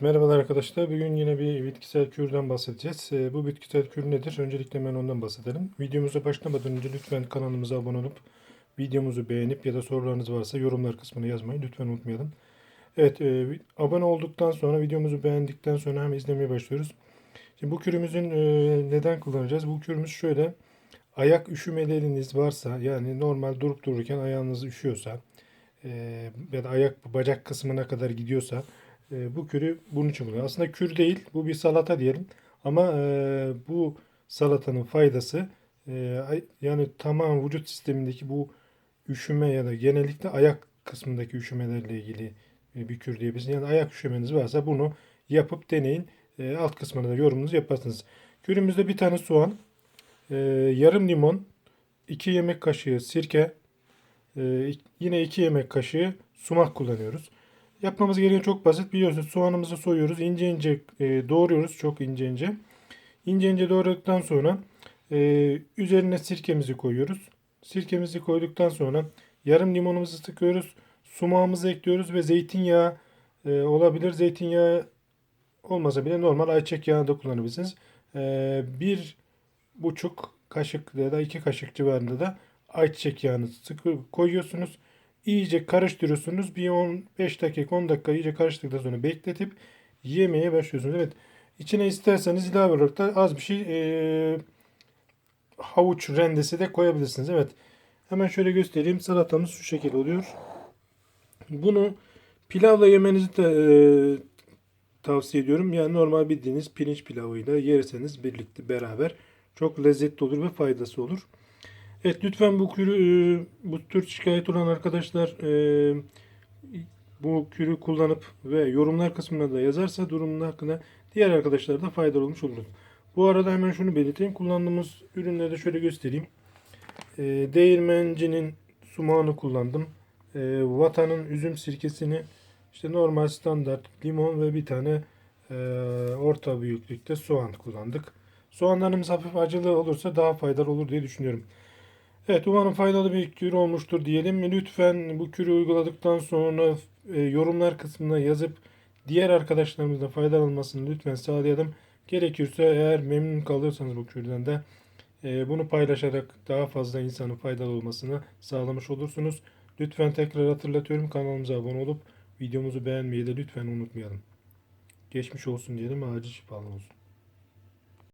Merhabalar arkadaşlar. Bugün yine bir bitkisel kürden bahsedeceğiz. Ee, Bu bitkisel kür nedir? Öncelikle hemen ondan bahsedelim. Videomuza başlamadan önce lütfen kanalımıza abone olup videomuzu beğenip ya da sorularınız varsa yorumlar kısmına yazmayı lütfen unutmayalım. Evet, e, abone olduktan sonra videomuzu beğendikten sonra hem izlemeye başlıyoruz. Şimdi bu kürümüzün e, neden kullanacağız? Bu kürümüz şöyle. Ayak üşümeleriniz varsa yani normal durup dururken ayağınız üşüyorsa e, ya da ayak bacak kısmına kadar gidiyorsa e, bu kürü bunun için kullanıyor. Aslında kür değil, bu bir salata diyelim. Ama e, bu salatanın faydası e, yani tamam vücut sistemindeki bu üşüme ya da genellikle ayak kısmındaki üşümelerle ilgili e, bir kür diyebiliriz. Yani ayak üşümeniz varsa bunu yapıp deneyin. E, alt kısmına da yorumunuzu yaparsınız. Kürümüzde bir tane soğan, e, yarım limon, 2 yemek kaşığı sirke, e, yine 2 yemek kaşığı sumak kullanıyoruz. Yapmamız gereken çok basit. Biliyorsunuz soğanımızı soyuyoruz. ince ince e, doğruyoruz. Çok ince ince. İnce ince doğradıktan sonra e, üzerine sirkemizi koyuyoruz. Sirkemizi koyduktan sonra yarım limonumuzu sıkıyoruz. Sumağımızı ekliyoruz ve zeytinyağı e, olabilir. Zeytinyağı olmasa bile normal ayçiçek yağı da kullanabilirsiniz. E, bir buçuk kaşık ya da iki kaşık civarında da ayçiçek yağını sıkı koyuyorsunuz. İyice karıştırıyorsunuz. Bir 15 dakika 10 dakika iyice karıştıktan sonra bekletip yemeye başlıyorsunuz. Evet. İçine isterseniz ilave olarak da az bir şey eee, havuç rendesi de koyabilirsiniz. Evet. Hemen şöyle göstereyim. Salatamız şu şekilde oluyor. Bunu pilavla yemenizi de eee, tavsiye ediyorum. Yani normal bildiğiniz pirinç pilavıyla yerseniz birlikte beraber çok lezzetli olur ve faydası olur. Evet lütfen bu kürü e, bu tür şikayet olan arkadaşlar e, bu kürü kullanıp ve yorumlar kısmına da yazarsa durumun hakkında diğer arkadaşlara da faydalı olmuş olur. Bu arada hemen şunu belirteyim. Kullandığımız ürünleri de şöyle göstereyim. E, değirmencinin sumağını kullandım. Vatanın üzüm sirkesini işte normal standart limon ve bir tane orta büyüklükte soğan kullandık. Soğanlarımız hafif acılı olursa daha faydalı olur diye düşünüyorum. Evet umarım faydalı bir kür olmuştur diyelim. Lütfen bu kürü uyguladıktan sonra e, yorumlar kısmına yazıp diğer arkadaşlarımızın faydalanmasını lütfen sağlayalım. Gerekirse eğer memnun kalırsanız bu kürden de e, bunu paylaşarak daha fazla insanın faydalı olmasını sağlamış olursunuz. Lütfen tekrar hatırlatıyorum kanalımıza abone olup videomuzu beğenmeyi de lütfen unutmayalım. Geçmiş olsun diyelim acil şifalar olsun.